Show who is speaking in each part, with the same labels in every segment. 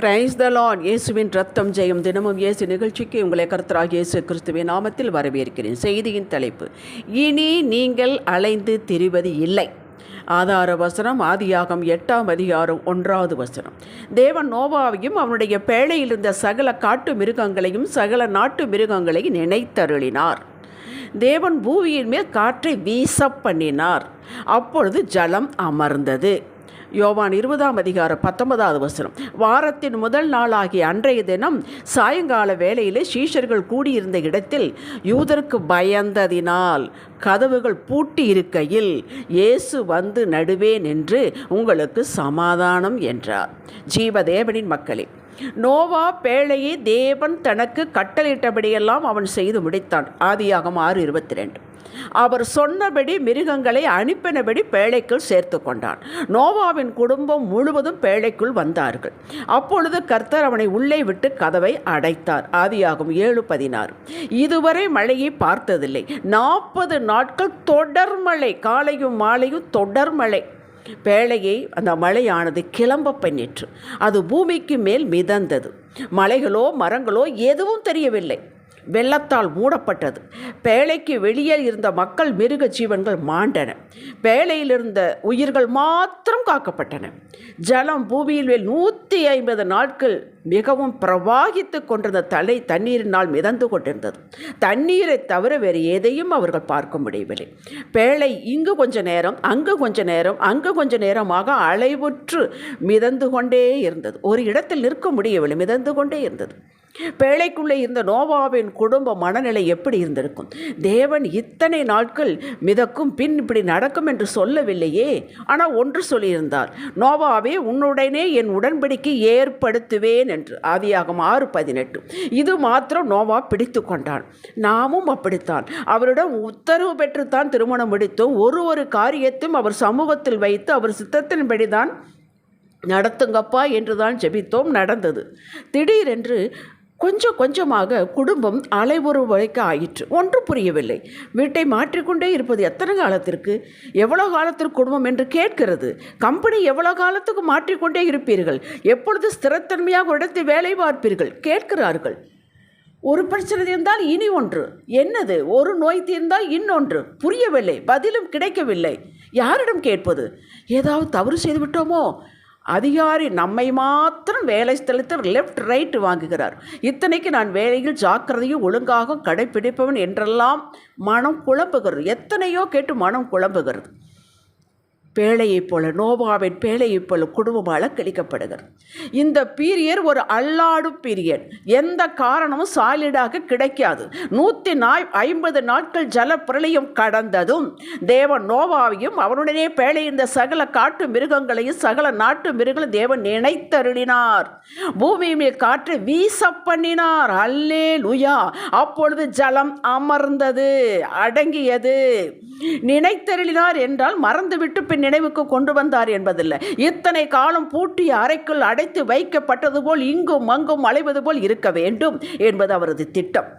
Speaker 1: Praise the Lord இயேசுவின் ரத்தம் ஜெயம். தினமும் இயேசு நிகழ்ச்சிக்கு உங்களை கருத்தராக இயேசு கிறிஸ்துவின் நாமத்தில் வரவேற்கிறேன். செய்தியின் தலைப்பு இனி நீங்கள் அலைந்து திரிவது இல்லை. ஆதார வசனம் ஆதியாகம் எட்டாம் அதிகாரம் ஒன்றாவது வசனம். தேவன் நோவாவையும் அவனுடைய பேழையில் இருந்த சகல காட்டு மிருகங்களையும் சகல நாட்டு மிருகங்களையும் நினைத்தருளினார். தேவன் பூமியின் மேல் காற்றை வீச பண்ணினார். அப்பொழுது ஜலம் அமர்ந்தது. யோவான் இருபதாம் அதிகாரம் பத்தொன்பதாவது வசனம். வாரத்தின் முதல் நாளாகிய அன்றைய தினம் சாயங்கால வேளையிலே சீஷர்கள் கூடியிருந்த இடத்தில் யூதருக்கு பயந்ததினால் கதவுகள் பூட்டி இருக்கையில் இயேசு வந்து நடுவே நின்று உங்களுக்கு சமாதானம் என்றார். ஜீவதேவனின் மக்களே நோவா பேழையை தேவன் தனக்கு கட்டளையிட்டபடியெல்லாம் அவன் செய்து முடித்தான். ஆதியாகம் ஆறு இருபத்தி ரெண்டு அவர் சொன்னபடி மிருகங்களை அனுப்பினபடி பேழைக்குள் சேர்த்து கொண்டான். நோவாவின் குடும்பம் முழுவதும் பேழைக்குள் வந்தார்கள். அப்பொழுது கர்த்தர் அவனை உள்ளே விட்டு கதவை அடைத்தார். ஆதியாகும் ஏழு பதினாறு. இதுவரை மழையை பார்த்ததில்லை. நாற்பது நாட்கள் தொடர்மழை காலையும் மாலையும் தொடர்மழை பேழையை அந்த மழையானது கிளம்ப பண்ணிற்று. அது பூமிக்கு மேல் மிதந்தது. மலைகளோ மரங்களோ எதுவும் தெரியவில்லை. வெள்ளத்தால் மூடப்பட்டது. பேழைக்கு வெளியே இருந்த மக்கள் மிருக ஜீவன்கள் மாண்டன. பேழையில் இருந்த உயிர்கள் மாத்திரம் காக்கப்பட்டன. ஜலம் பூமியில் நூற்றி ஐம்பது நாட்கள் மிகவும் பிரவாகித்து கொண்டிருந்த தலை தண்ணீரினால் மிதந்து கொண்டிருந்தது. தண்ணீரை தவிர வேறு எதையும் அவர்கள் பார்க்க முடியவில்லை. பேழை இங்கு கொஞ்ச நேரம் அங்கு கொஞ்ச நேரம் அங்கு கொஞ்ச நேரமாக அலைவுற்று மிதந்து கொண்டே இருந்தது. ஒரு இடத்தில் நிற்க முடியவில்லை மிதந்து கொண்டே இருந்தது. பேழைக்குள்ளே இருந்த நோவாவின் குடும்ப மனநிலை எப்படி இருந்திருக்கும்? தேவன் இத்தனை நாட்கள் மிதக்கும் பின் இப்படி நடக்கும் என்று சொல்லவில்லையே. ஆனால் ஒன்று சொல்லியிருந்தார் நோவாவே உன்னுடனே என் உடன்படிக்கை ஏற்படுத்துவேன் என்று. ஆதியாகும் ஆறு பதினெட்டு. இது மாத்திரம் நோவா பிடித்து கொண்டான். நாமும் அப்படித்தான். அவரிடம் உத்தரவு பெற்றுத்தான் திருமணம் முடித்தோம். ஒரு ஒரு காரியத்தையும் அவர் சமூகத்தில் வைத்து அவர் சித்தத்தின்படிதான் நடத்துங்கப்பா என்று தான் ஜெபித்தோம். நடந்தது. திடீரென்று கொஞ்சம் கொஞ்சமாக குடும்பம் அலைவுறு வைக்க ஆயிற்று. ஒன்றும் புரியவில்லை. வீட்டை மாற்றிக்கொண்டே இருப்பது எத்தனை காலத்திற்கு? எவ்வளோ காலத்திற்கு குடும்பம் என்று கேட்கிறது. கம்பெனி எவ்வளோ காலத்துக்கு மாற்றிக்கொண்டே இருப்பீர்கள்? எப்பொழுது ஸ்திரத்தன்மையாக இடத்தை வேலை பார்ப்பீர்கள்? கேட்கிறார்கள். ஒரு பிரச்சனை தீர்ந்தால் இனி ஒன்று. என்னது? ஒரு நோய் தீர்ந்தால் இன்னொன்று. புரியவில்லை. பதிலும் கிடைக்கவில்லை. யாரிடம் கேட்பது? ஏதாவது தவறு செய்து விட்டோமோ? அதிகாரி நம்மை மாத்திரம் வேலை ஸ்தலத்தில் லெஃப்ட் ரைட் வாங்குகிறார். இத்தனைக்கு நான் வேலையில் ஜாக்கிரதையும் ஒழுங்காக கடைப்பிடிப்பவன் என்றெல்லாம் மனம் குழம்புகிறது. எத்தனையோ கேட்டு மனம் குழம்புகிறது. பேழையைப் போல நோவாவின் பேழையைப் போல குடும்பம் அலக்கழிக்கப்படுகிறது இந்த பீரியட் ஒரு அல்லாடும் பீரியட் எந்த காரணமும் சாலிடாக கிடைக்காது. நூற்றி நாய் ஐம்பது நாட்கள் ஜல பிரளயம் கடந்ததும் தேவன் நோவாவையும் அவனுடனே பேழை இந்த சகல காட்டு மிருகங்களையும் சகல நாட்டு மிருகங்களையும் தேவன் நினைத்தருளினார். பூமி மேல் காற்று வீச பண்ணினார் அல்லே லுயா அப்பொழுது ஜலம் அமர்ந்தது அடங்கியது. நினைத்தருளினார் என்றால் மறந்துவிட்டு பின் நினைவுக்கு கொண்டு வந்தார் என்பதில்லை. இத்தனை காலம் பூட்டிய அறைக்குள் அடைத்து வைக்கப்பட்டது போல் இங்கும் அங்கும் அலைவது போல் இருக்க வேண்டும் என்பது அவரது திட்டம்.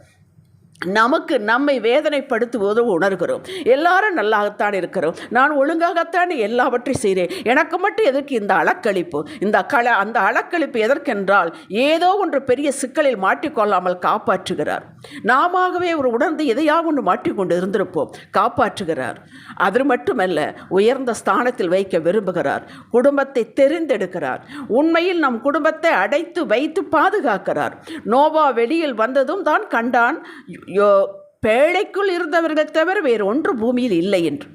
Speaker 1: நமக்கு நம்மை வேதனைப்படுத்துவதும் உணர்கிறோம். எல்லாரும் நல்லாகத்தான் இருக்கிறோம். நான் ஒழுங்காகத்தான் எல்லாவற்றையும் செய்கிறேன் எனக்கு மட்டும் எதற்கு இந்த அளக்களிப்பு இந்த கள அந்த அளக்களிப்பு எதற்கென்றால் ஏதோ ஒன்று பெரிய சிக்கலில் மாட்டிக்கொள்ளாமல் காப்பாற்றுகிறார். நாமவே ஒரு உணர்ந்து எதையாக ஒன்று மாட்டிக்கொண்டு இருந்திருப்போம். காப்பாற்றுகிறார். அது மட்டுமல்ல உயர்ந்த ஸ்தானத்தில் வைக்க விரும்புகிறார். குடும்பத்தை தெரிந்தெடுக்கிறார். உண்மையில் நம் குடும்பத்தை அடைத்து வைத்து பாதுகாக்கிறார். நோவா வெளியில் வந்ததும் தான் கண்டான் யோ பேழைக்குள் இருந்தவர்கள் தவிர வேறு ஒன்று பூமியில் இல்லை என்று.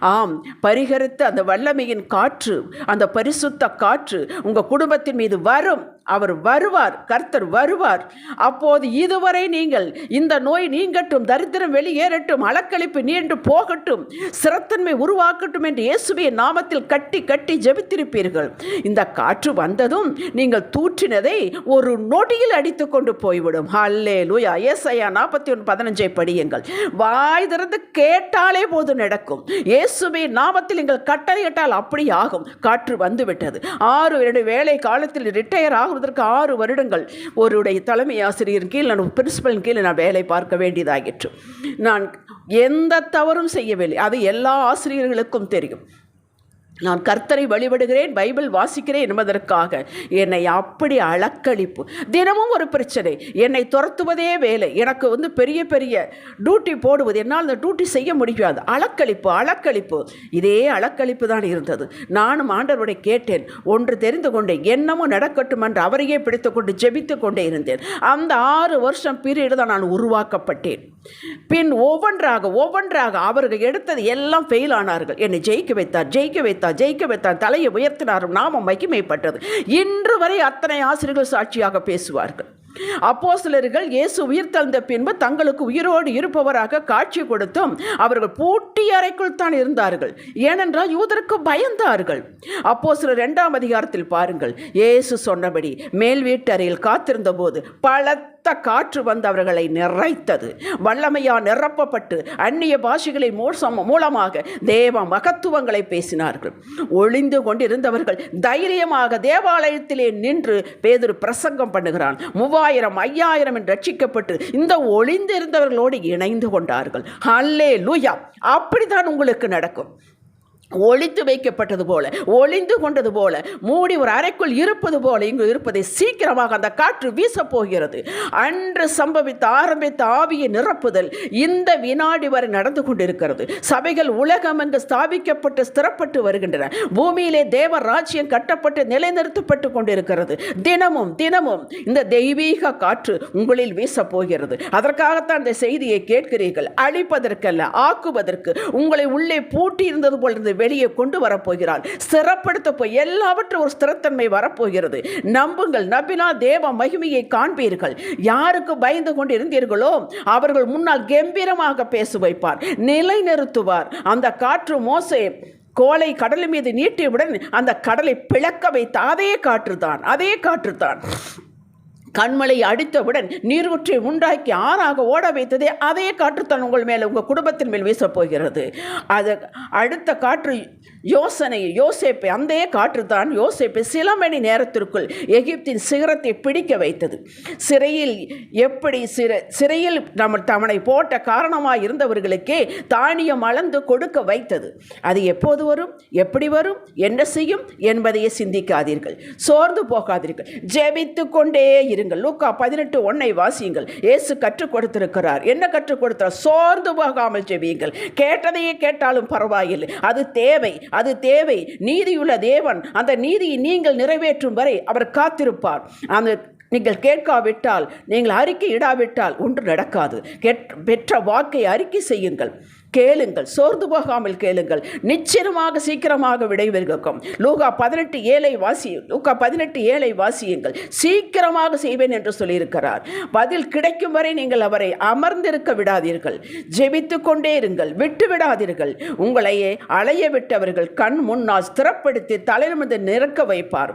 Speaker 1: ஆம் பரிகரித்த அந்த வல்லமையின் காற்று அந்த பரிசுத்த காற்று உங்கள் குடும்பத்தின் மீது வரும். அவர் வருவார் கர்த்தர் வருவார். அப்போது இதுவரை நீங்கள் இந்த நோய் நீங்கட்டும் தரித்திரம் வெளியேறட்டும் அளக்களிப்பு நீண்டு போகட்டும் சிறத்தன்மை உருவாக்கட்டும் என்று இயேசுவின் நாமத்தில் கட்டி கட்டி ஜெபித்திருப்பீர்கள். இந்த காற்று வந்ததும் நீங்கள் தூற்றினதை ஒரு நொடியில் அடித்து கொண்டு போய்விடும். ஹல்லே லூயா ஏசையா நாற்பத்தி ஒன்று பதினஞ்சை படியுங்கள். வாய் திறந்து கேட்டாலே போது நடக்கும். இயேசுவின் நாமத்தில் நீங்கள் கட்டளையிட்டால் அப்படி ஆகும் காற்று வந்துவிட்டது. ஆறு இரண்டு வேலை காலத்தில் ரிட்டையர் ஆகும் ஆகுவதற்கு ஆறு வருடங்கள் ஒருடைய தலைமை ஆசிரியர் கீழ் நான் பிரின்சிபலின் கீழ் நான் வேலை பார்க்க வேண்டியதாகிற்று நான் எந்த தவறும் செய்யவில்லை. அது எல்லா ஆசிரியர்களுக்கும் தெரியும். நான் கர்த்தரை வழிபடுகிறேன் பைபிள் வாசிக்கிறேன் என்பதற்காக என்னை அப்படி அளக்களிப்பு தினமும் ஒரு பிரச்சனை. என்னை துரத்துவதே வேலை. எனக்கு வந்து பெரிய பெரிய டியூட்டி போடுவது. என்னால் அந்த டியூட்டி செய்ய முடியாது. அளக்களிப்பு அளக்களிப்பு இதே அளக்களிப்பு தான் இருந்தது. நானும் ஆண்டவருடைய கேட்டேன். ஒன்று தெரிந்து கொண்டேன். என்னமும் நடக்கட்டும் என்று அவரையே பிடித்து கொண்டு ஜெபித்து கொண்டே இருந்தேன். அந்த ஆறு வருஷம் பீரியடு தான் நான் உருவாக்கப்பட்டேன். பின் ஒவ்வொன்றாக ஒவ்வொன்றாக அவர்கள் எடுத்தது எல்லாம் ஃபெயில் ஆனார்கள். என்னை ஜெயிக்க வைத்தார் ஜெயிக்க வைத்தார். ஜெயிக்க வைத்தார் தலையை உயர்த்தினார் நாமம் மகிமைப்பட்டது. இன்று வரை அத்தனை ஆசிரியர்கள் சாட்சியாக பேசுவார்கள். அப்போ சிலர்கள் இயேசு உயிர் தந்த பின்பு தங்களுக்கு உயிரோடு இருப்பவராக காட்சி கொடுத்தும் அவர்கள் பூட்டி அறைக்குள் தான் இருந்தார்கள். ஏனென்றால் யூதருக்கு பயந்தார்கள். அப்போ சிலர் இரண்டாம் அதிகாரத்தில் பாருங்கள் இயேசு சொன்னபடி மேல் வீட்டு அறையில் காத்திருந்த போது பல காற்று வந்து அவர்களை நிறைத்தது. வல்லமையா நிரப்பப்பட்டு அந்நிய பாஷைகளை மோசம் மூலமாக தேவ மகத்துவங்களை பேசினார்கள். ஒளிந்து கொண்டிருந்தவர்கள் தைரியமாக தேவாலயத்திலே நின்று பேதொரு பிரசங்கம் பண்ணுகிறான். மூவாயிரம் ஐயாயிரம் என்று ரட்சிக்கப்பட்டு இந்த ஒளிந்து இருந்தவர்களோடு இணைந்து கொண்டார்கள். அல்லே லூயா அப்படித்தான் உங்களுக்கு நடக்கும். ஒளித்து வைக்கப்பட்டது போல ஒளிந்து கொண்டது போல மூடி ஒரு அறைக்குள் இருப்பது போல இங்கு இருப்பதை சீக்கிரமாக அந்த காற்று வீசப் போகிறது அன்று சம்பவித்த ஆரம்பித்த ஆவியை நிரப்புதல் இந்த வினாடி வரை நடந்து கொண்டிருக்கிறது. சபைகள் உலகம் அங்கு ஸ்தாபிக்கப்பட்டு ஸ்திரப்பட்டு வருகின்றன. பூமியிலே தேவ ராஜ்யம் கட்டப்பட்டு நிலைநிறுத்தப்பட்டு கொண்டிருக்கிறது. தினமும் தினமும் இந்த தெய்வீக காற்று உங்களில் வீசப் போகிறது அதற்காகத்தான் இந்த செய்தியை கேட்கிறீர்கள். அழிப்பதற்கல்ல ஆக்குவதற்கு. உங்களை உள்ளே பூட்டி இருந்தது போல இருந்து வெளியே கொண்டு வரப்போகிறார் சிறப்படுத்த போய் எல்லாவற்றும் ஒரு ஸ்திரத்தன்மை வரப்போகிறது. நம்புங்கள் நம்பினா தேவ மகிமையை காண்பீர்கள். யாருக்கு பயந்து கொண்டு இருந்தீர்களோ அவர்கள் முன்னால் கம்பீரமாக பேச வைப்பார் நிலை நிறுத்துவார் அந்த காற்று மோசே கோலை கடல் மீது நீட்டியவுடன் அந்த கடலை பிளக்க வைத்த அதே காற்றுதான் அதே காற்றுதான். கண்மலை அடித்தவுடன் நீரூற்றை உண்டாக்கி ஆறாக ஓட வைத்ததே அதே காற்றுத்தான் உங்கள் மேலே உங்கள் குடும்பத்தின் மேல் வீசப்போகிறது. அது அடுத்த காற்று யோசனை யோசேப்பை அந்த காற்று தான் யோசேப்பை சில மணி நேரத்திற்குள் எகிப்தின் சிகரத்தை பிடிக்க வைத்தது. சிறையில் எப்படி சிற சிறையில் நம்ம தவனை போட்ட காரணமாக இருந்தவர்களுக்கே தானியம் அளந்து கொடுக்க வைத்தது. அது எப்போது வரும் எப்படி வரும் என்ன செய்யும் என்பதையே சிந்திக்காதீர்கள். சோர்ந்து போகாதீர்கள். ஜெபித்து கொண்டே இருங்கள். லூக்கா பதினெட்டு ஒன்னை வாசியுங்கள். இயேசு கற்றுக் கொடுத்திருக்கிறார். என்ன கற்றுக் கொடுத்தார்? சோர்ந்து போகாமல் செவியுங்கள் கேட்டதையே கேட்டாலும் பரவாயில்லை. அது தேவை. அது தேவை. நீதியுள்ள தேவன். அந்த நீதியை நீங்கள் நிறைவேற்றும் வரை அவர் காத்திருப்பார். அந்த நீங்கள் கேட்காவிட்டால் நீங்கள் அறிக்கை இடாவிட்டால் ஒன்று நடக்காது. பெற்ற வாக்கை அறிக்கை செய்யுங்கள். கேளுங்கள் சோர்ந்து போகாமல் கேளுங்கள். நிச்சயமாக சீக்கிரமாக விடைபெறுக்கும் லூகா பதினெட்டு ஏழை வாசி லூகா பதினெட்டு ஏழை வாசியுங்கள். சீக்கிரமாக செய்வேன் என்று சொல்லியிருக்கிறார். பதில் கிடைக்கும் வரை நீங்கள் அவரை அமர்ந்திருக்க விடாதீர்கள். ஜெபித்து கொண்டே இருங்கள் விட்டு விடாதீர்கள். உங்களையே அலைய விட்டவர்கள் கண் முன்னால் ஸ்திரப்படுத்தி தலைநிமிர்ந்து நிறக்க வைப்பார்.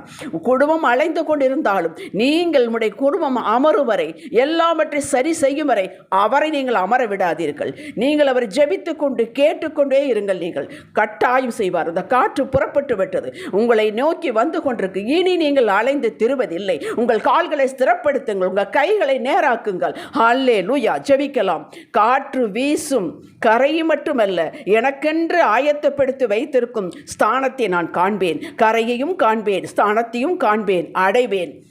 Speaker 1: குடும்பம் அலைந்து கொண்டிருந்தாலும் நீங்கள் உடைய குடும்பம் அமரும் வரை எல்லாவற்றை சரி செய்யும் வரை அவரை நீங்கள் அமர விடாதீர்கள். நீங்கள் அவர் ஜெபித்து கொண்டு கேட்டுக்கொண்டே இருங்கள் நீங்கள். கட்டாயம் செய்வார். அந்த காற்று புறப்பட்டு விட்டது. உங்களை நோக்கி வந்து கொண்டிருக்கு. இனி நீங்கள் அலைந்து திருவதில்லை. உங்கள் கால்களை ஸ்திரப்படுத்துங்கள். உங்கள் கைகளை நேராக்குங்கள். அல்லே லூயா ஜெபிக்கலாம். காற்று வீசும். கரை மட்டுமல்ல எனக்கென்று ஆயத்தப்படுத்தி வைத்திருக்கும் ஸ்தானத்தை நான் காண்பேன். கரையையும் காண்பேன். ஸ்தானத்தையும் காண்பேன். அடைவேன்.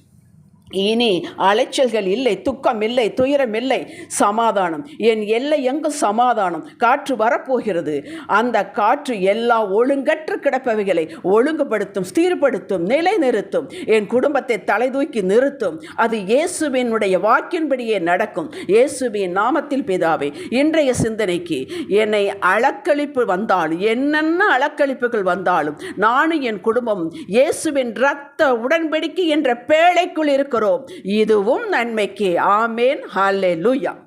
Speaker 1: இனி அலைச்சல்கள் இல்லை துக்கம் இல்லை துயரம் இல்லை. சமாதானம். என் எல்லை எங்கும் சமாதானம். காற்று வரப்போகிறது. அந்த காற்று எல்லா ஒழுங்கற்று கிடப்பவைகளை ஒழுங்குபடுத்தும் ஸ்திரப்படுத்தும் நிலைநிறுத்தும். என் குடும்பத்தை தலை தூக்கி நிறுத்தும். அது இயேசுவினுடைய வாக்கின்படியே நடக்கும். இயேசுவின் நாமத்தில் பிதாவே இன்றைய சிந்தனைக்கு என்னை அளக்களிப்பு வந்தாலும் என்னென்ன அளக்களிப்புகள் வந்தாலும் நானும் என் குடும்பம் இயேசுவின் இரத்த உடன்படிக்கை என்ற பேழைக்குள் இருக்கிறோம். இதுவும் நன்மைக்கு. ஆமேன். ஹாலே லூயா